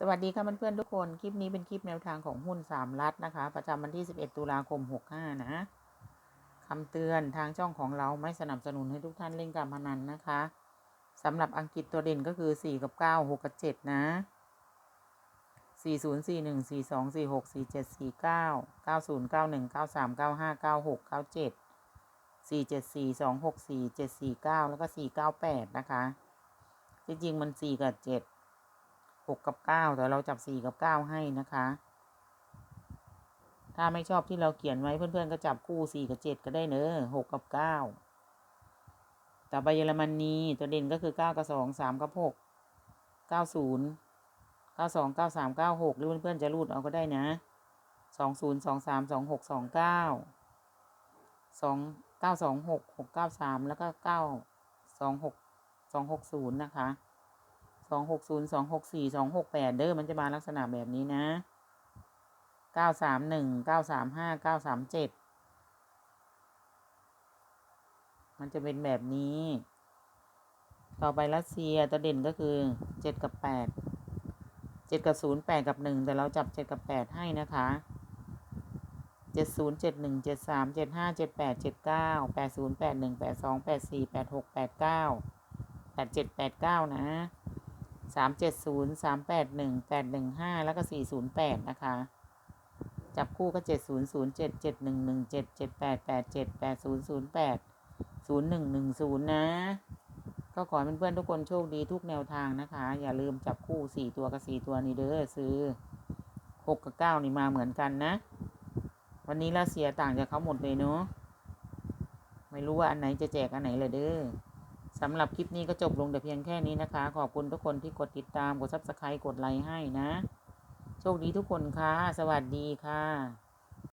สวัสดีค่ะเพื่อนๆทุกคน คลิปนี้เป็นคลิปแนวทางของหุ้นสามรัฐนะคะ ประจำวันที่ 11 ตุลาคม 65 นะคำเตือนทางช่องของเราไม่สนับสนุนให้ทุกท่านเล่นการพนันนะคะสำหรับอังกฤษตัวเด่นก็คือ 4 กับ 9 6 กับ 7 นะ 4 0 4 1 4 2 4 6 4 7 4 9 9 0 9 1 9 3 9 5 9 6 9 7 4 7 4 2 6 4 7 4 9 แล้วก็ 4 9 8 นะคะ จริงๆมัน 4 กับ 7 หกกับเก้าแต่เราจับสี่กับเก้าให้นะคะ ถ้าไม่ชอบที่เราเขียนไว้เพื่อนๆ ก็จับคู่สี่กับเจ็ดก็ได้เนอะหกกับเก้าต่อไปเยอรมนีตัวเด่นก็คือเก้ากับสองสามกับหกเก้าศูนย์เก้าสองเก้าสามเก้าหกหรือเพื่อนๆจะรูดเอาก็ได้นะสองศูนย์สองสามสองหกสองเก้าสองเก้าสองหกหกเก้าสามแล้วก็เก้าสองหกสองหกศูนย์นะคะ สองหกศูนย์สองหกสี่สองหกแปดเด้อมันจะมาลักษณะแบบนี้นะเก้าสามหนึ่งเก้าสามห้าเก้าสามเจ็ดมันจะเป็นแบบนี้ ต่อไปรัสเซียตัวเด่นก็คือเจ็ดกับแปดเจ็ดกับศูนย์แปดกับหนึ่งแต่เราจับเจ็ดกับแปดให้นะคะเจ็ดศูนย์เจ็ดหนึ่งเจ็ดสามเจ็ดห้าเจ็ดแปดเจ็ดเก้าแปดศูนย์แปดหนึ่งแปดสองแปดสี่แปดหกแปดเก้าแปดเจ็ดแปดเก้านะ สามเจ็ดศูนย์สามแปดหนึ่งแปดหนึ่งห้าแล้วก็สี่ศูนย์แปดนะคะ จับคู่ก็เจ็ดศูนย์ศูนย์เจ็ดเจ็ดหนึ่งหนึ่งเจ็ดเจ็ดแปดแปดเจ็ดแปดศูนย์ศูนย์แปดศูนย์หนึ่งหนึ่งศูนย์นะ ก็ขอให้เพื่อนๆทุกคนโชคดีทุกแนวทางนะคะ อย่าลืมจับคู่สี่ตัวกับสี่ตัวนี้เด้อซื้อหกกับเก้านี่มาเหมือนกันนะ วันนี้รัสเซียต่างจากเขาหมดเลยเนาะไม่รู้ว่าอันไหนจะแจกอันไหนเลยเด้อ สำหรับคลิปนี้ก็จบลงแต่เพียงแค่นี้นะคะ ขอบคุณทุกคนที่กดติดตาม กดซับสไครต์กดไลค์ให้นะ โชคดีทุกคนค่ะ สวัสดีค่ะ